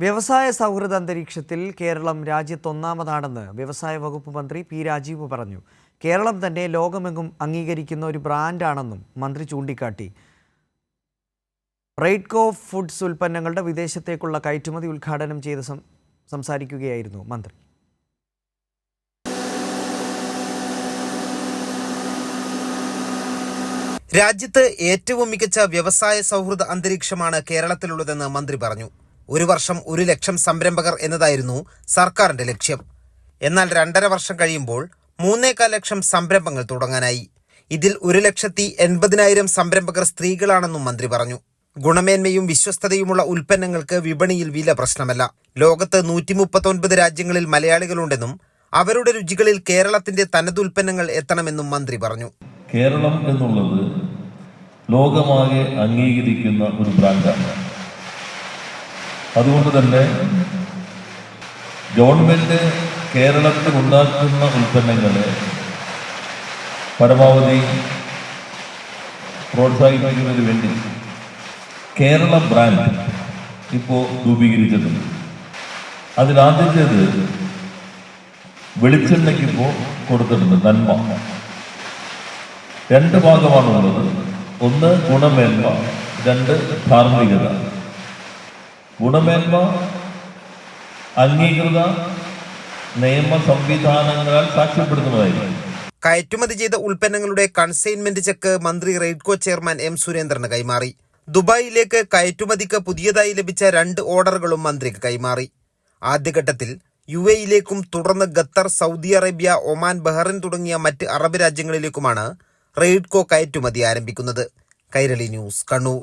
വ്യവസായ സൗഹൃദ അന്തരീക്ഷത്തിൽ കേരളം രാജ്യത്തൊന്നാമതാണെന്ന് വ്യവസായ വകുപ്പ് മന്ത്രി പി രാജീവ് പറഞ്ഞു. കേരളം തന്നെ ലോകമെങ്ങും അംഗീകരിക്കുന്ന ഒരു ബ്രാൻഡാണെന്നും മന്ത്രി ചൂണ്ടിക്കാട്ടി. റെയ്ഡ്കോ ഫുഡ്സ് ഉൽപ്പന്നങ്ങളുടെ വിദേശത്തേക്കുള്ള കയറ്റുമതി ഉദ്ഘാടനം ചെയ്ത് സംസാരിക്കുകയായിരുന്നു മന്ത്രി. രാജ്യത്ത് ഏറ്റവും മികച്ച വ്യവസായ സൗഹൃദ അന്തരീക്ഷമാണ് കേരളത്തിലുള്ളതെന്ന് മന്ത്രി പറഞ്ഞു. ഒരു വർഷം ഒരു ലക്ഷം സംരംഭകർ എന്നതായിരുന്നു സർക്കാരിന്റെ ലക്ഷ്യം. എന്നാൽ രണ്ടര വർഷം കഴിയുമ്പോൾ മൂന്നേകാൽ ലക്ഷം സംരംഭങ്ങൾ തുടങ്ങാനായി. ഇതിൽ ഒരു ലക്ഷത്തി എൺപതിനായിരം സംരംഭകർ സ്ത്രീകളാണെന്നും മന്ത്രി പറഞ്ഞു. ഗുണമേന്മയും വിശ്വസ്തതയുമുള്ള ഉൽപ്പന്നങ്ങൾക്ക് വിപണിയിൽ വില പ്രശ്നമല്ല. ലോകത്ത് നൂറ്റി മുപ്പത്തൊൻപത് രാജ്യങ്ങളിൽ മലയാളികളുണ്ടെന്നും അവരുടെ രുചികളിൽ കേരളത്തിന്റെ തനത് ഉൽപ്പന്നങ്ങൾ എത്തണമെന്നും മന്ത്രി പറഞ്ഞു. കേരളം എന്നുള്ളത് ലോകമാകെ അംഗീകരിക്കുന്ന ഒരു ബ്രാൻഡാണ്. അതുകൊണ്ട് തന്നെ ഗവൺമെന്റ് കേരളത്തിൽ ഉണ്ടാക്കുന്ന ഉൽപ്പന്നങ്ങളെ പരമാവധി പ്രോത്സാഹിപ്പിക്കുന്നതിന് വേണ്ടി കേരള ബ്രാൻഡ് ഇപ്പോൾ രൂപീകരിച്ചിട്ടുണ്ട്. അതിലാദ്യത്തേത് വെളിച്ചെണ്ണയ്ക്ക് ഇപ്പോൾ കൊടുത്തിട്ടുണ്ട് നന്മ. രണ്ട് ഭാഗമാണുള്ളത്. ഒന്ന് ഗുണമേന്മ രണ്ട് ധാർമ്മികത. ഗുണമേന്മ അംഗീകൃത നിയമ സംവിധാനങ്ങളാൽ സാക്ഷ്യപ്പെടുത്തുന്നതായിരിക്കും. കയറ്റുമതി ചെയ്ത ഉൽപ്പന്നങ്ങളുടെ കൺസൈൻമെന്റ് ചെക്ക് മന്ത്രി റെയ്ഡ്കോ ചെയർമാൻ എം സുരേന്ദ്രന് കൈമാറി. ദുബായിലേക്ക് കയറ്റുമതിക്ക് പുതിയതായി ലഭിച്ച രണ്ട് ഓർഡറുകളും മന്ത്രിക്ക് കൈമാറി. ആദ്യഘട്ടത്തിൽ യു എയിലേക്കും തുടർന്ന് Qatar Saudi Arabia Oman Bahrain തുടങ്ങിയ മറ്റ് അറബ് രാജ്യങ്ങളിലേക്കുമാണ് റെയ്ഡ്കോ കയറ്റുമതി ആരംഭിക്കുന്നത്. കൈരളി ന്യൂസ് കണ്ണൂർ.